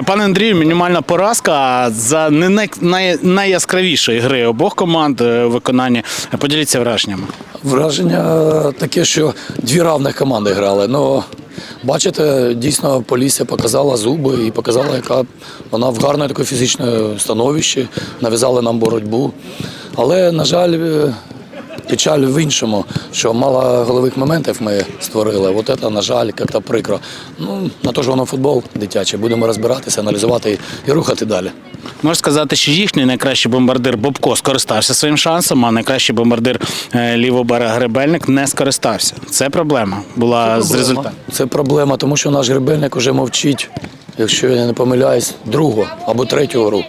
Е, Пане Андрію, мінімальна поразка за не най, най, найяскравішої гри обох команд е. Е, Поділіться враженнями. Враження таке, що дві равних команди грали. Ну, бачите, дійсно Полісся показала зуби і показала, яка вона в гарної такої фізичної становищі, нав'язали нам боротьбу. Але, на жаль, е, печаль в іншому, що мало голових моментів ми створили. От це, на жаль, як-то прикро. Ну, на то ж воно футбол дитячий. Будемо розбиратися, аналізувати і рухати далі. Можна сказати, що їхній найкращий бомбардир Бобко скористався своїм шансом, а найкращий бомбардир е, лівого Гребельник не скористався. Це проблема була з результатом. Це проблема, тому що наш гребельник вже мовчить, якщо я не помиляюсь, другу або третю гру.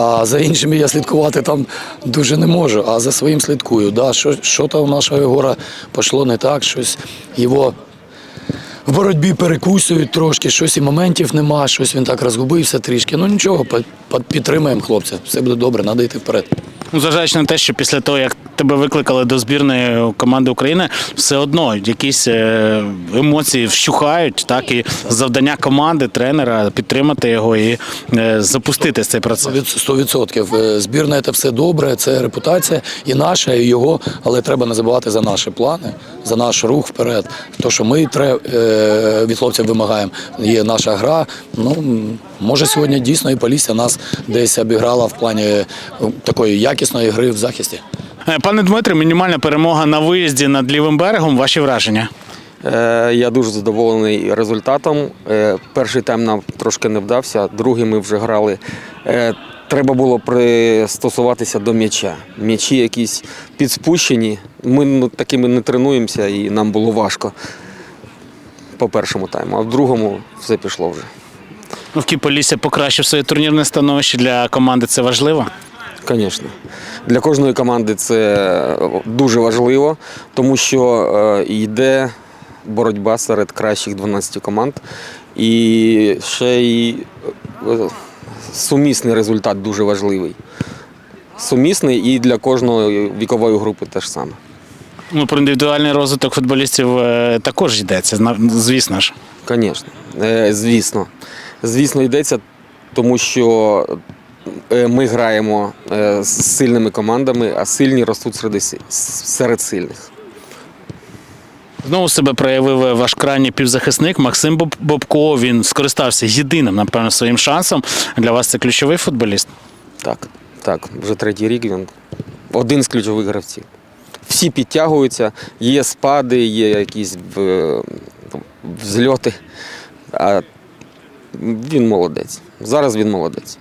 А за іншими я слідкувати там дуже не можу, а за своїм слідкую. Да, що, що там у нашого Єгора пішло не так, щось його в боротьбі перекусують трошки, щось і моментів нема, щось він так розгубився трішки. Ну нічого, підтримаємо хлопця. Все буде добре, треба йти вперед. Ну, Зважаючи на те, що після того, як тебе викликали до збірної команди України, все одно якісь е, емоції вщухають, так і завдання команди, тренера підтримати його і е, запустити цей процес. Сто відсотків. Е, Збірна це все добре, це репутація і наша, і його, але треба не забувати за наші плани, за наш рух вперед. То, що ми від хлопців вимагаємо, є наша гра. Ну може сьогодні дійсно і Полісся нас десь обіграла в плані такої якісної гри в захисті. Е, Пане Дмитре, мінімальна перемога на виїзді над лівим берегом. Ваші враження? Е, Я дуже задоволений результатом. Е, Перший тайм нам трошки не вдався, другий ми вже грали. Треба було пристосуватися до м'яча. М'ячі якісь підспущені. Ми ну, такими не тренуємося і нам було важко по першому тайму, а в другому все пішло вже. Ну, в Кіполісі покращив своє турнірне становище для команди. Це важливо. Звісно. Для кожної команди це дуже важливо, тому що е, йде боротьба серед кращих 12 команд. І ще й е, сумісний результат дуже важливий. Сумісний і для кожної вікової групи теж саме. Ну, про індивідуальний розвиток футболістів е, також йдеться, звісно ж. Звісно, звісно. Звісно, йдеться, тому що ми граємо е, з сильними командами, а сильні ростуть серед, серед сильних. Знову себе проявив е, ваш крайній півзахисник Максим Бобко. Він скористався єдиним, напевно, своїм шансом. Для вас це ключовий футболіст. Так, так, вже третій рік він один з ключових гравців. Всі підтягуються, є спади, є якісь взльоти. А він молодець. Зараз він молодець.